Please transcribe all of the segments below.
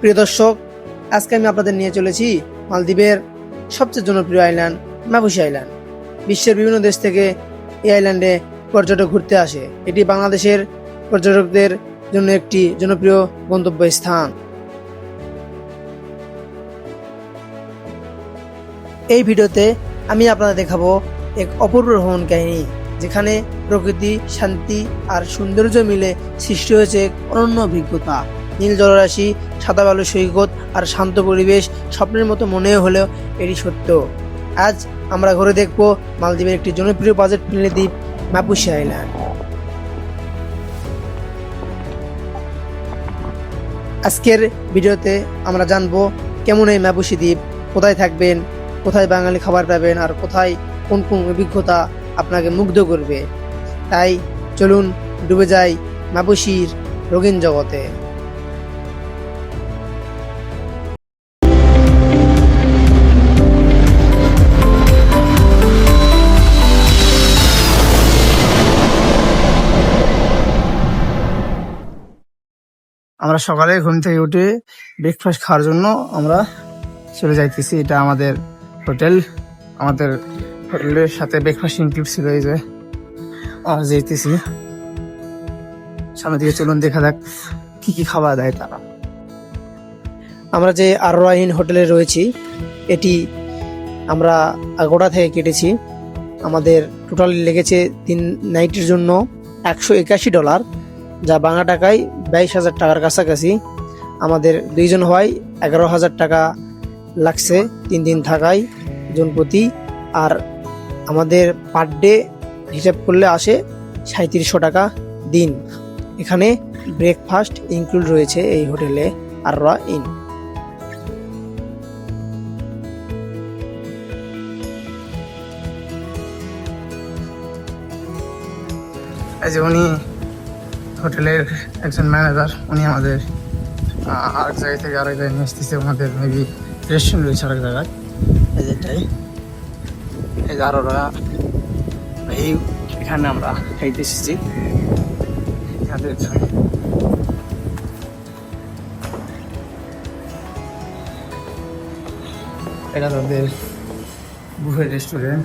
প্রিয় দর্শক, আজকে আমি আপনাদের নিয়ে চলেছি মালদ্বীপের সবচেয়ে জনপ্রিয় আইল্যান্ড মাপুসি আইল্যান্ড বিশ্বের বিভিন্ন দেশ থেকে এই আইল্যান্ডে পর্যটক ঘুরতে আসে। এটি বাংলাদেশের পর্যটকদের জন্য একটি জনপ্রিয় গন্তব্য স্থান। এই ভিডিওতে আমি আপনাদের দেখাবো এক অপূর্ব ভ্রমণ কাহিনী, যেখানে প্রকৃতি, শান্তি আর সৌন্দর্য মিলে সৃষ্টি হয়েছে এক অনন্য অভিজ্ঞতা। নীল জলরাশি, সাদা বালু সৈকত আর শান্ত পরিবেশ স্বপ্নের মতো মনে হলেও এটি সত্য। আজ আমরা ঘুরে দেখব মালদ্বীপের একটি জনপ্রিয় বাজেট ফ্রেন্ডলি দ্বীপ, মাপুসি আইল্যান্ড। আজকের ভিডিওতে আমরা জানব কেমন এই মাপুসি দ্বীপ, কোথায় থাকবেন, কোথায় বাঙালি খাবার পাবেন আর কোথায় কোন কোন অভিজ্ঞতা আপনাকে মুগ্ধ করবে। তাই চলুন ডুবে যাই মাপুসির রঙিন জগতে। আমরা সকালে ঘুম থেকে উঠে ব্রেকফাস্ট খাওয়ার জন্য আমরা চলে যাইতেছি। এটা আমাদের হোটেল। আমাদের হোটেলের সাথে ব্রেকফাস্ট ইনক্লুড ছিল এই যে, আমরা যেতেছি সামনে দিকে চলুন, দেখা যাক কি কি খাবার দেয় তারা। আমরা যে আরোহীন হোটেলে রয়েছি, এটি আমরা আগোড়া থেকে কেটেছি। আমাদের টোটাল লেগেছে তিন নাইটের জন্য একশো একাশি ডলার যা বাংলা টাকায় বাইশ হাজার টাকার কাছাকাছি। আমাদের দুইজন হয় এগারো হাজার টাকা লাগছে তিন দিন থাকায় জন প্রতি। আর আমাদের পার ডে হিসাব করলে আসে সাঁত্রিশশো টাকা দিন। এখানে ব্রেকফাস্ট ইনক্লুড রয়েছে এই হোটেলে আর র ইন যে উনি হোটেলের একজন ম্যানেজার উনি আমাদের আরেক জায়গা থেকে আরেক জায়গায় নিয়ে আসতেছে ওনাদের মেবি রেস্টুরেন্ট রয়েছে আরেক জায়গায়। এই যেটাই এই যে আরও ওরা, এই এখানে আমরা খাইতে এসেছি। এটা তাদের বুফে রেস্টুরেন্ট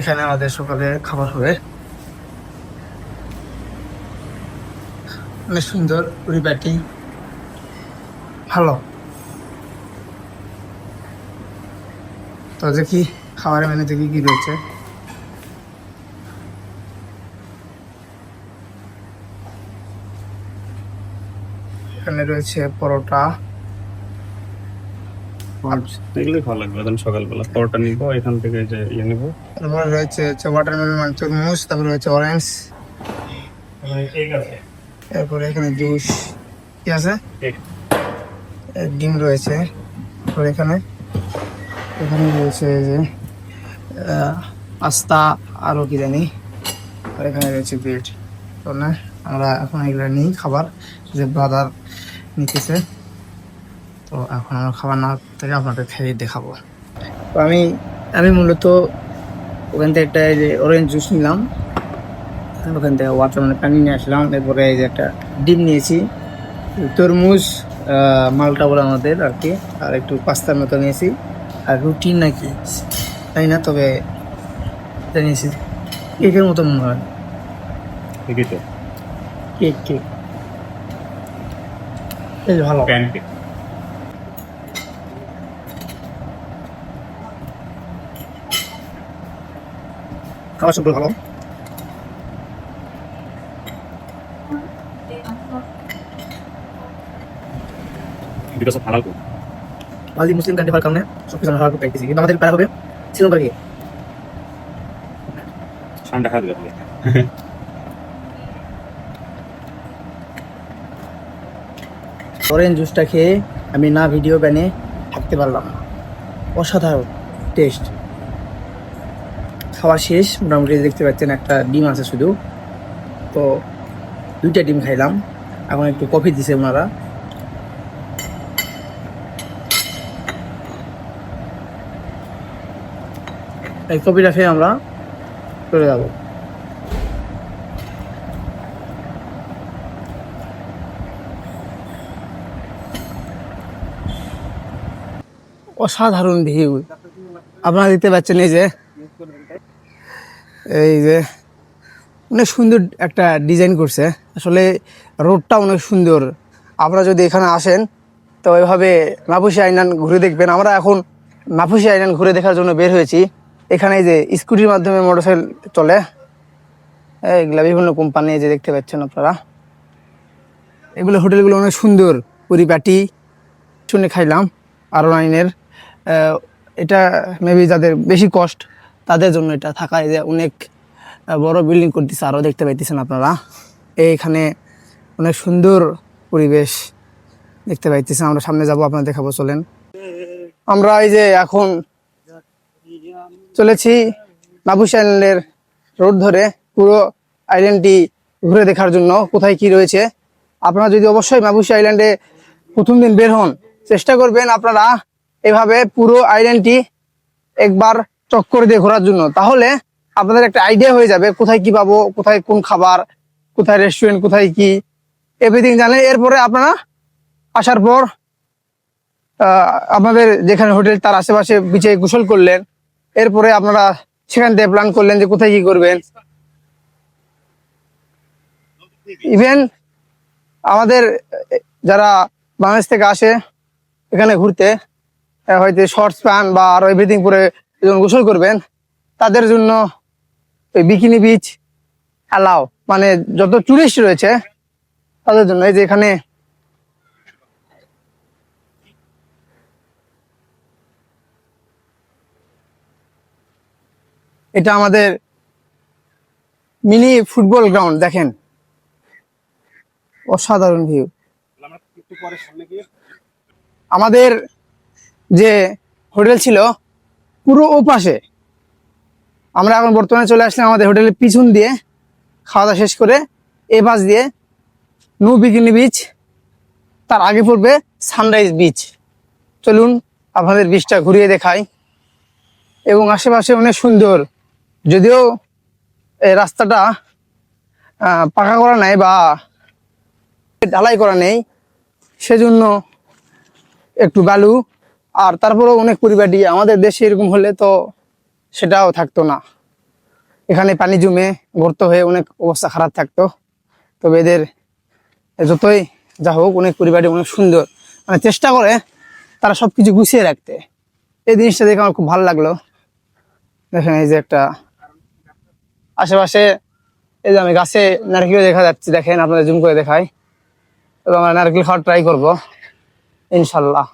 এখানে আমাদের সকালে খাবার হবে। অনেক সুন্দর পরিবারটি ভালো। তো দেখি খাবারের মেনুতে কি কি রয়েছে। এখানে রয়েছে পরোটা। এগুলোই ভালো লাগবে এখন সকালবেলা পরোটা নিবো এখান থেকে যে ইয়ে নিবো। তারপরে রয়েছে হচ্ছে ওয়াটারমেলন মানে তরমুজ তারপরে রয়েছে অরেঞ্জ ঠিক আছে। এরপরে এখানে জুস কি আছে? ডিম রয়েছে তারপর এখানে এখানে রয়েছে এই যে পাস্তা আরও কি জানি আর এখানে রয়েছে ব্রেড। তো না আমরা এখন এগুলো নিই খাবার যে ব্রাদার নিতেছে। তো এখন আমরা খাবার না থেকে আপনাদের খেয়ে দেখাবো। তো আমি আমি মূলত ওখান থেকে একটা যে অরেঞ্জ জুস নিলাম। ওখান থেকে ওয়াটার মানে পানি নিয়ে আসলাম। এরপরে এই যে একটা ডিম নিয়েছি। তরমুজ মালটা বলে আমাদের আর কি। আর একটু পাস্তার মতো নিয়েছি। আর রুটি নাকি? তাই না? তবে এটা নিয়েছি। কেকের মতো মনে হয়। Cake cake. বেশ ভালো। প্যানকেক খাবার সব ভালো? দুটো সব হালাল মালদ্বীপ মুসলিম কান্ট্রি হওয়ার কারণে সব কিছু হারাতে পাইতেছি কিন্তু আমাদের প্যারা হবে শ্রীলঙ্কা গিয়ে। ঠান্ডা খাওয়া অরেঞ্জ জুসটা খেয়ে আমি না ভিডিও ব্যানে থাকতে পারলাম অসাধারণ টেস্ট খাওয়া শেষ মোটামুটি দেখতে পাচ্ছেন একটা ডিম আছে শুধু। তো দুইটা ডিম খাইলাম। এখন একটু কফি দিছে ওনারা। এই কফিটা খেয়ে আমরা চলে যাব। অসাধারণ ভিউ আপনারা দেখতে পাচ্ছেন এই যে এই যে অনেক সুন্দর একটা ডিজাইন করছে। আসলে রোডটা অনেক সুন্দর। আপনারা যদি এখানে আসেন, তো এভাবে মাপুসি আইনান ঘুরে দেখবেন। আমরা এখন মাপুসি আইনান ঘুরে দেখার জন্য বের হয়েছি। এখানে যে স্কুটির মাধ্যমে মোটরসাইকেল চলে এইগুলা বিভিন্ন কোম্পানি যে দেখতে পাচ্ছেন আপনারা। এগুলো হোটেলগুলো অনেক সুন্দর, পরিপাটি, শুনে খাইলাম আরও নাইনের এটা মেবি যাদের বেশি কষ্ট, তাদের জন্য এটা থাকা যে অনেক বড় বিল্ডিং করতেছে, আরও দেখতে পাইতেছেন আপনারা। এইখানে অনেক সুন্দর পরিবেশ দেখতে পাইতেছেন। আমরা সামনে যাব আপনারা দেখাবো, চলেন। আমরা এই যে এখন চলেছি মাবুস আইল্যান্ডের রোড ধরে পুরো আইল্যান্ডটি ঘুরে দেখার জন্য, কোথায় কি রয়েছে। আপনারা যদি অবশ্যই মাবুসি আইল্যান্ডে প্রথম দিন বের হন, চেষ্টা করবেন আপনারা এভাবে পুরো আইল্যান্ডটি একবার চক্কর দিয়ে ঘোরার জন্য। তাহলে আপনাদের একটা আইডিয়া হয়ে যাবে, কোথায় কি পাবো, কোথায় কোন খাবার, কোথায় রেস্টুরেন্ট কোথায় কি। এভরিথিং জানেন, এরপরে আপনারা আসার পর আপনাদের যেখানে হোটেল তার আশেপাশে বিচে গোসল করলেন এরপরে আপনারা সেখান থেকে প্ল্যান করলেন যে কোথায় কি করবেন। ইভেন আমাদের, যারা বাংলাদেশ থেকে আসে এখানে ঘুরতে হয়তো শর্টস প্যান্ট বা আরও এভরিথিং পরে যখন গোসল করবেন, তাদের জন্য ওই বিকিনি বিচ অ্যালাও মানে যত টুরিস্ট রয়েছে, তাদের জন্য এই যে এখানে এটা আমাদের মিনি ফুটবল গ্রাউন্ড, দেখেন। অসাধারণ ভিউ। আমাদের যে হোটেল ছিল, পুরো ও পাশে আমরা এখন বর্তমানে চলে আসলাম আমাদের হোটেলের পিছন দিয়ে। খাওয়া দাওয়া শেষ করে এ পাশ দিয়ে নু বিকিনি বিচ তার আগে পড়বে সানরাইজ বিচ চলুন আপনাদের বিচটা ঘুরিয়ে দেখাই। এবং আশেপাশে অনেক সুন্দর যদিও এই রাস্তাটা পাকা করা নাই বা ঢালাই করা নেই, সেজন্য একটু বালু আর তারপরেও অনেক পরিপাটি আমাদের দেশে এরকম হলে তো সেটাও থাকতো না। এখানে পানি জমে গর্ত হয়ে অনেক অবস্থা খারাপ থাকতো। তবে এদের যতই যা হোক, অনেক পরিপাটি অনেক সুন্দর। মানে চেষ্টা করে তারা সব কিছু গুছিয়ে রাখতে। এই জিনিসটা দেখে আমার খুব ভালো লাগল। দেখেন এই যে একটা আশেপাশে এই যে আমি গাছে নারকেল দেখা যাচ্ছে, দেখেন আপনাদের জুম করে দেখাই। এবং আমরা নারকেল খাওয়ার ট্রাই করব, ইনশাল্লাহ।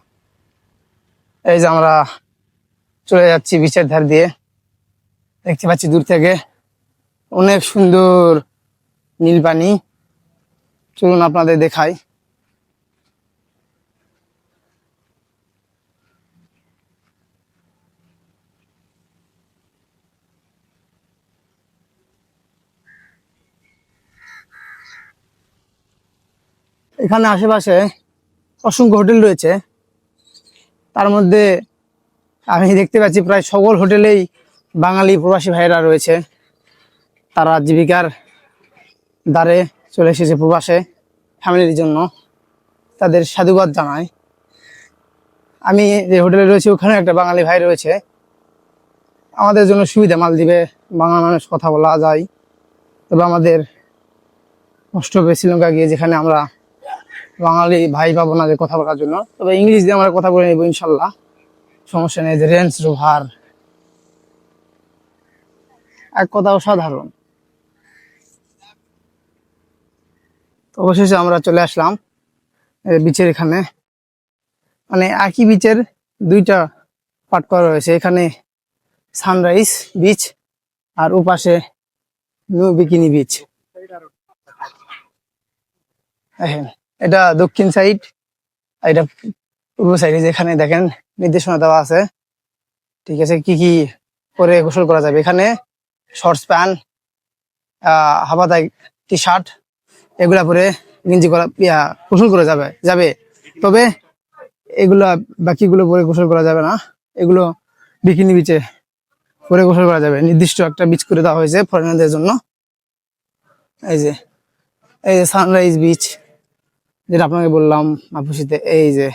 এই যে আমরা চলে যাচ্ছি বিচের ধার দিয়ে। দেখতে পাচ্ছি দূর থেকে অনেক সুন্দর নীল পানি। চলুন আপনাদের দেখাই। এখানে আশেপাশে অসংখ্য হোটেল রয়েছে। তার মধ্যে আমি দেখতে পাচ্ছি প্রায় সকল হোটেলেই বাঙালি প্রবাসী ভাইয়েরা রয়েছে। তারা জীবিকার দ্বারে চলে এসেছে প্রবাসে, ফ্যামিলির জন্য। তাদের সাধুবাদ জানায় আমি যে হোটেলে রয়েছি ওখানে একটা বাঙালি ভাই রয়েছে। আমাদের জন্য সুবিধা, মালদ্বীপে বাংলা মানুষ কথা বলা যায়। তবে আমাদের হবে শ্রীলঙ্কা গিয়ে যেখানে আমরা বাঙালি ভাই পাবো না যে কথা বলার জন্য। তবে ইংলিশ দিয়ে আমরা কথা বলে নেব ইনশাল্লাহ। সমস্যা নেই, যে রেঞ্জ রোভার। এক কথা অসাধারণ তো অবশেষে আমরা চলে আসলাম বিচের এখানে। মানে একই বিচের দুইটা পার্ট করা রয়েছে এখানে সানরাইজ বিচ আর ওপাশে নিউ বিকিনি বিচ। দেখেন। এটা দক্ষিণ সাইড আর এটা পূর্ব সাইডে যেখানে দেখেন নির্দেশনা দেওয়া আছে, ঠিক আছে, কি কি পরে গোসল করা যাবে? এখানে শর্টস প্যান্ট হাফাতাই টি শার্ট এগুলা পরে গেঞ্জি করা গোসল করা যাবে যাবে। তবে এগুলা বাকিগুলো পরে গোসল করা যাবে না। এগুলো বিকিনি বিচে পরে গোসল করা যাবে। নির্দিষ্ট একটা বিচ করে দেওয়া হয়েছে ফরেনারদের জন্য। এই যে এই যে সানরাইজ বিচ যেটা আপনাকে বললাম মাপুসিতে এই যে।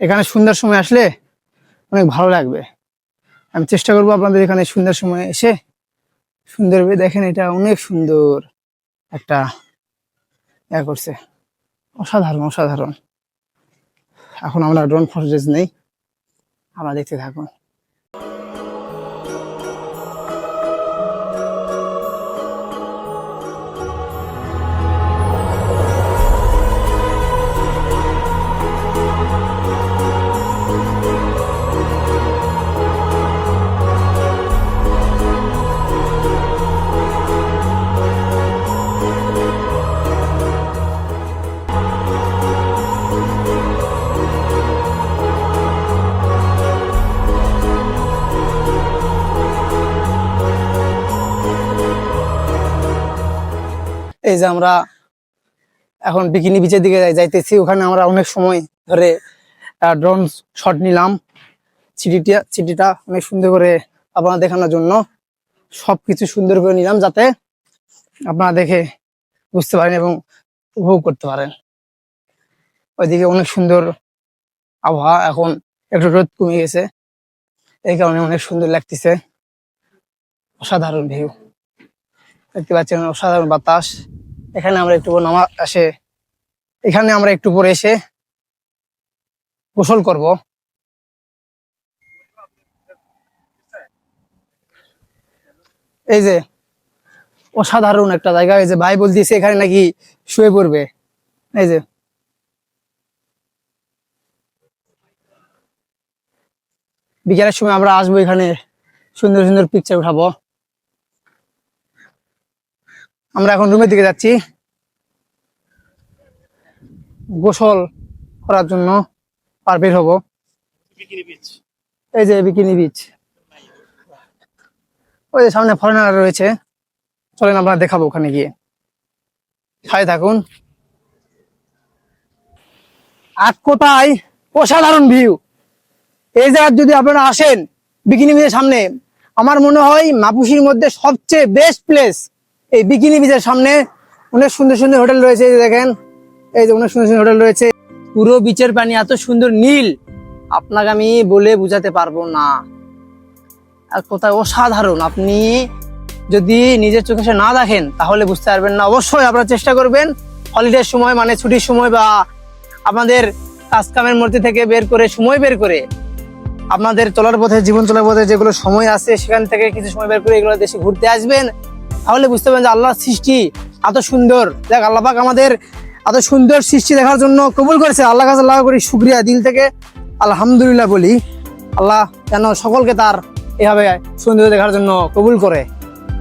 এখানে সন্ধ্যার সময় আসলে অনেক ভালো লাগবে। আমি চেষ্টা করব আপনাদের এখানে সন্ধ্যার সময় এসে সুন্দরভাবে দেখেন, এটা অনেক সুন্দর একটা ইয়া করছে। অসাধারণ অসাধারণ। এখন আমরা ড্রোন ফুটেজ নেই আমরা দেখতে থাকুন। এই যে আমরা এখন বিকিনি বিচের দিকে যাই- যাইতেছি, ওখানে আমরা অনেক সময় ধরে ড্রোন শট নিলাম। সিটিটা সিটিটা অনেক সুন্দর করে আপনারা দেখানোর জন্য। সবকিছু সুন্দর করে নিলাম যাতে আপনারা দেখে বুঝতে পারেন এবং উপভোগ করতে পারেন। ওইদিকে অনেক সুন্দর আবহাওয়া এখন একটু রোদ কমে গেছে। এই কারণে অনেক সুন্দর লাগতেছে। অসাধারণ ভিউ দেখতে পাচ্ছেন অসাধারণ বাতাস। এখানে আমরা একটু নামা আসে এখানে আমরা একটু পরে এসে গোসল করব। এই যে অসাধারণ একটা জায়গা, এই যে ভাই বলতেছে এখানে নাকি শুয়ে পড়বে। এই যে। বিকেলের সময় আমরা আসব এখানে, সুন্দর সুন্দর পিকচার উঠাবো। আমরা এখন রুমের দিকে যাচ্ছি। গোসল করার জন্য আর বের হব। এই যে বিকিনি বিচ ওই যে সামনে ফরেনার রয়েছে। চলেন আমরা দেখাবো ওখানে গিয়ে। সাথে থাকুন। আর কোথায়? অসাধারণ ভিউ এই জায়গায় যদি আপনারা আসেন বিকিনি বিচের সামনে আমার মনে হয় মাপুসির মধ্যে সবচেয়ে বেস্ট প্লেস এই বিকিনি বিচের সামনে অনেক সুন্দর সুন্দর হোটেল রয়েছে দেখেন। এই যে অনেক সুন্দর সুন্দর হোটেল রয়েছে। পুরো বিচের পানি এত সুন্দর নীল, আপনাকে আমি বলে বুঝাতে পারব না। কোথায় অসাধারণ, আপনি যদি নিজের চোখে সে না দেখেন, তাহলে বুঝতে পারবেন না। অবশ্যই আপনারা চেষ্টা করবেন হলিডের সময় মানে ছুটির সময় বা আপনাদের কাজ কামের মধ্যে থেকে বের করে, সময় বের করে আপনাদের চলার পথে, জীবন চলার পথে যেগুলো সময় আছে, সেখান থেকে কিছু সময় বের করে এগুলো দেশে ঘুরতে আসবেন। তাহলে বুঝতে পারবেন যে আল্লাহর সৃষ্টি এত সুন্দর। দেখ আল্লাহাক আমাদের এত সুন্দর সৃষ্টি দেখার জন্য কবুল করেছে। আল্লাহ কাছে আল্লাহ করি শুক্রিয়া, দিল থেকে আলহামদুলিল্লাহ বলি। আল্লাহ যেন সকলকে তার এভাবে সুন্দর দেখার জন্য কবুল করে।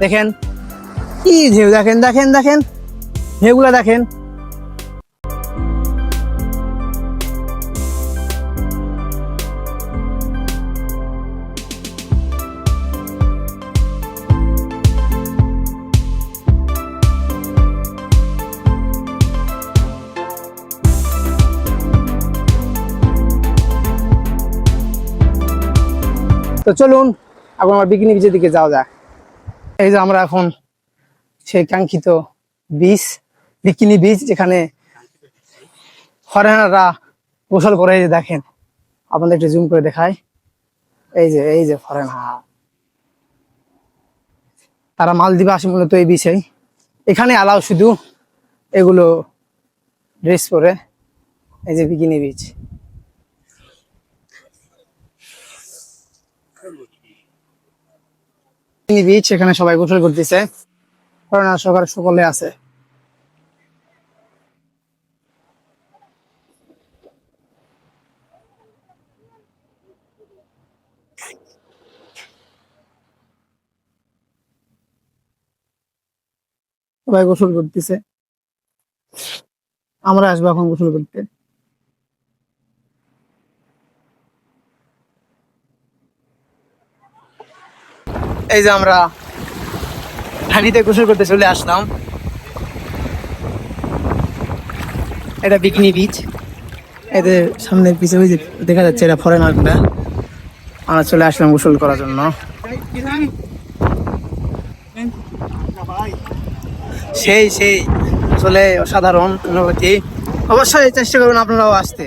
দেখেন, কি ঢেউ, দেখেন দেখেন দেখেন, ঢেউগুলা দেখেন। চলুন, এখন আমার বিকিনি বিচের দিকে যাওয়া যাক। এই যে আমরা এখন সেই কাঙ্ক্ষিত বীজ বিকিনি বীজ যেখানে ফরেনাররা গোসল করে যে দেখেন, আপনাদের একটু জুম করে দেখায় এই যে এই যে ফরেনার তারা মালদ্বীপে আসে মূলত এই বিষয় এখানে আলাও শুধু এগুলো ড্রেস পরে এই যে বিকিনি বীজ বিচ এখানে সবাই গোসল করতেছে। করোনা সরকার সকলে আছে। সবাই গোসল করতেছে। আমরা আসব এখন গোসল করতে। এই যে আমরা পানিতে গোসল করতে চলে আসলাম। এটা বিকিনি বিচ এদের সামনে পিছে ওই যে দেখা যাচ্ছে এটা ফরেনারগুলা। আমরা চলে আসলাম গোসল করার জন্য। সেই সেই, আসলে অসাধারণ অনুভূতি। অবশ্যই চেষ্টা করবেন আপনারাও আসতে।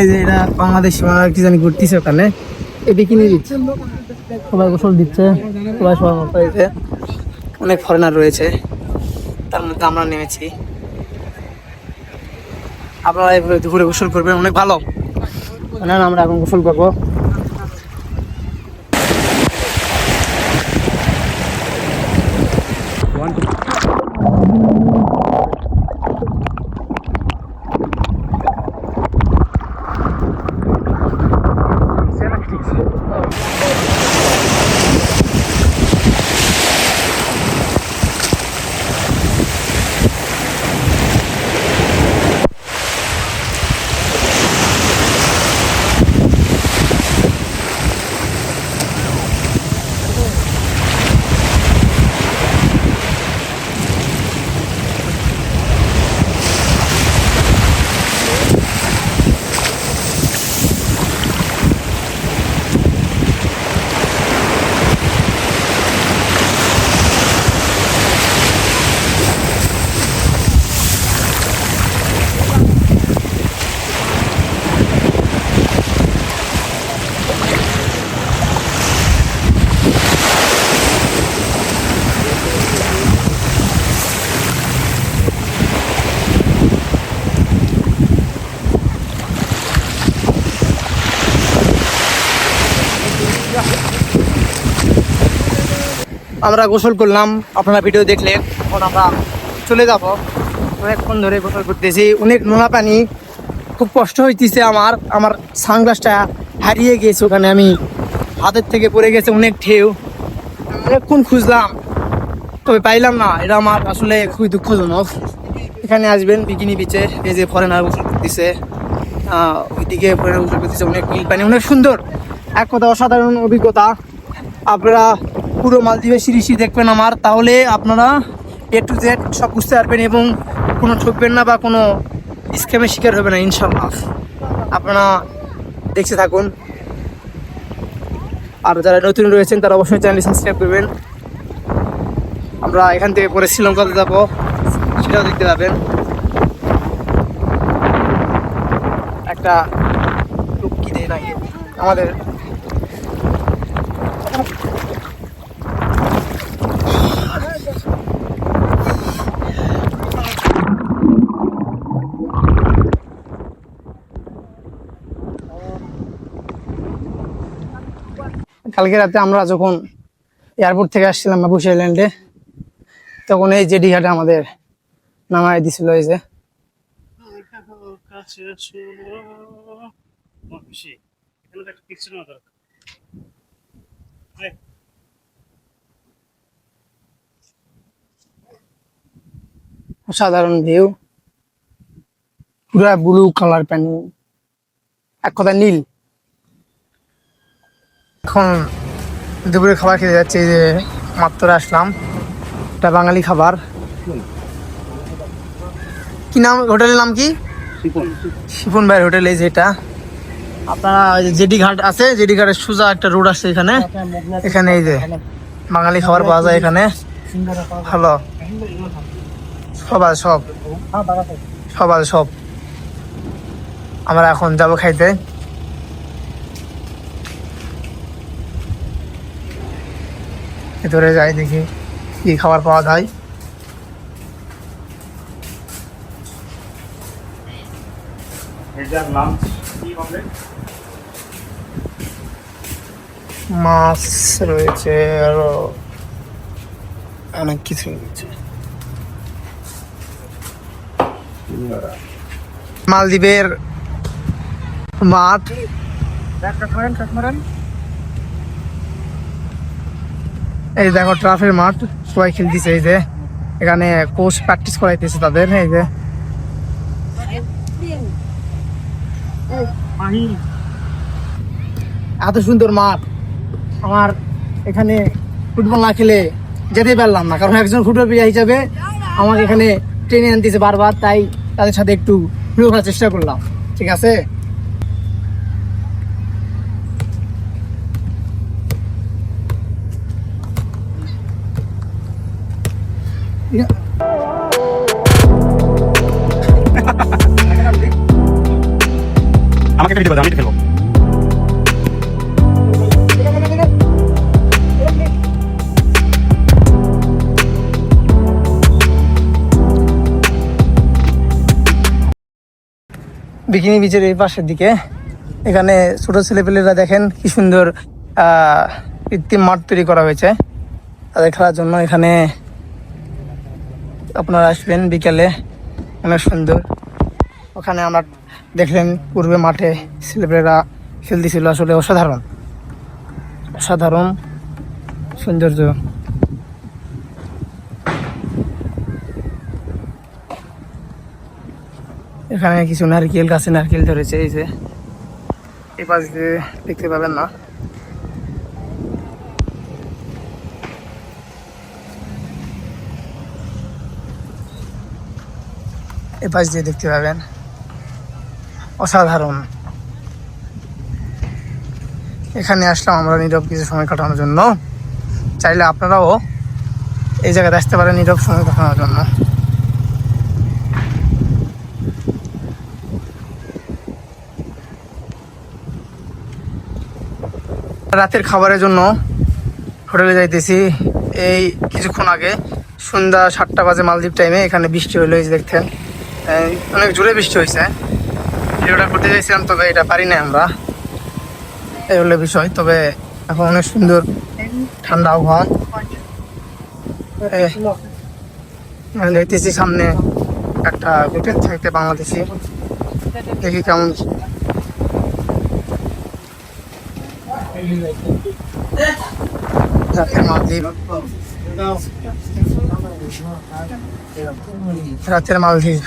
এই যে এটা বাংলাদেশ সীমানা কি জানি ঘুরতেছে ওখানে। এটি কিনে দিচ্ছে সবাই গোসল দিচ্ছে সবাই সবার মতো হয়েছে অনেক ফরেনার রয়েছে তার মধ্যে আমরা নেমেছি। আপনারা দুপুরে গোসল করবেন অনেক ভালো। না, আমরা এখন গোসল করব। আমরা গোসল করলাম, আপনারা ভিডিও দেখলেন, এখন আমরা চলে যাব। অনেকক্ষণ ধরে গোসল করতেছি, অনেক নোনা পানি, খুব কষ্ট হইতেছে আমার আমার সানগ্লাসটা হারিয়ে গেছে, ওখানে আমি হাতের থেকে পড়ে গেছে অনেক ঢেউ। অনেকক্ষণ খুঁজলাম, তবে পাইলাম না, এটা আমার আসলে খুবই দুঃখজনক। এখানে আসবেন বিকিনি বিচে এই যে ফরেনার গোসল করতেছে ওইদিকে ফরেনার গোসল করতেছে, অনেক নীল পানি, অনেক সুন্দর। এক কথা, অসাধারণ অভিজ্ঞতা। আপনারা পুরো মালদ্বীপের সিরিজটি দেখবেন আমার। তাহলে আপনারা এ টু জেড সব বুঝতে পারবেন এবং কোনো ঠকবেন না বা কোনো স্ক্যামের শিকার হবে না ইনশাল্লাহ আপনারা দেখতে থাকুন। আর যারা নতুন রয়েছেন, তারা অবশ্যই চ্যানেলটি সাবস্ক্রাইব করবেন। আমরা এখান থেকে পরে শ্রীলঙ্কাতে যাব, সেটাও দেখতে পাবেন। একটা লোক কি দেয় নাকি আমাদের কালকে রাতে আমরা যখন এয়ারপোর্ট থেকে আসছিলাম বাবুসি আইল্যান্ডে তখন এই জেডি ঘাটে আমাদের নামায় দিছিল এই যে। অসাধারণ ভিউ পুরা ব্লু কালার প্যান্ট এক কথা নীল। এখন দুপুরে খাবার খেতে যাচ্ছি এই যে মাত্র আসলাম। এটা বাঙালি খাবার। কি নাম হোটেলের নাম কি? শিপন। ভাইয়ের হোটেল এই যেটা আপনারা জেডি ঘাট আছে জেডি ঘাটের সোজা একটা রোড আছে এখানে। এখানে এই যে বাঙালি খাবার পাওয়া যায় এখানে। ভালো সব আছে সব। সব আছে সব। আমরা এখন যাব খাইতে। ভেতরে যাই দেখি কি খাবার পাওয়া যায়। মাছ রয়েছে আরও অনেক কিছু রয়েছে। মালদ্বীপের মাঠ। এই দেখো, ট্রাফের মাঠ, সবাই খেলতেছে, এই যে। এখানে কোচ প্র্যাকটিস করাইতেছে তাদের, এই যে। এত সুন্দর মাঠ। আমার এখানে ফুটবল না খেলে যেতে পারলাম না, কারণ একজন ফুটবল প্লেয়ার হিসাবে আমাকে এখানে ট্রেনে আনতেছে বারবার, তাই তাদের সাথে একটু ভিডিও করার চেষ্টা করলাম। ঠিক আছে? আমাকে পারবে আমি খেলব বিকিনি বিচের এই পাশের দিকে। এখানে ছোট ছেলেপেলেরা দেখেন কি সুন্দর কৃত্রিম মাঠ তৈরি করা হয়েছে। তাদের খেলার জন্য এখানে আপনারা আসবেন বিকেলে। অনেক সুন্দর। ওখানে আমরা দেখলেন পূর্বে মাঠে ছেলেপেলেরা খেলতেছিল, আসলে অসাধারণ। অসাধারণ সৌন্দর্য। এখানে কিছু নারকেল গাছে নারকেল ধরেছে, এই যে। এই পাশ দিয়ে দেখতে পাবেন না। এ পাশ দিয়ে দেখতে পাবেন। অসাধারণ। এখানে আসলাম আমরা নীরব কিছু সময় কাটানোর জন্য। চাইলে আপনারাও এই জায়গায় আসতে পারেন নীরব সময় কাটানোর জন্য। রাতের খাবারের জন্য হোটেলে যাইতেছি। এই কিছুক্ষণ আগে সন্ধ্যা সাতটা বাজে মালদ্বীপ টাইমে এখানে বৃষ্টি হলো এই দেখতেন। অনেক জোরে বৃষ্টি হয়েছে। ভিডিওটা করতে চাইছিলাম, তবে এটা পারি না আমরা। এই হলো বিষয়, তবে এখন অনেক সুন্দর ঠান্ডা আবহাওয়া। দেখতেছি সামনে একটা হোটেল থাকতে বাংলাদেশি। দেখি কেমন। রাতের মালদ্বীপ।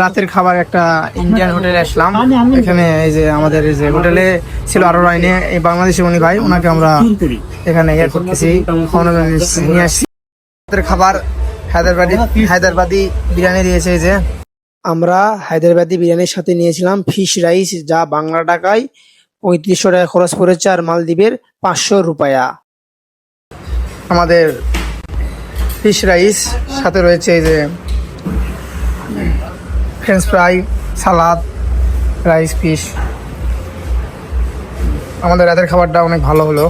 রাতের খাবার একটা ইন্ডিয়ান হোটেলে আসলাম। এখানে এই যে আমাদের এই যে হোটেলে ছিল আরও লাইনে এই বাংলাদেশি মনি ভাই, ওনাকে আমরা এখানে ইয়ে করতেছি নিয়ে আসছি। রাতের খাবার হায়দ্রাবাদি হায়দ্রাবাদি বিরিয়ানি দিয়েছে এই যে। আমরা হায়দ্রাবাদি বিরিয়ানির সাথে নিয়েছিলাম ফিশ রাইস যা বাংলা টাকায় পঁয়ত্রিশশো টাকা খরচ পড়েছে আর মালদ্বীপের পাঁচশো রুপায়া। আমাদের ফিশ রাইস সাথে রয়েছে এই যে French fry, salad, rice fish. আমাদের রাতের খাবারটা অনেক ভালো হলো।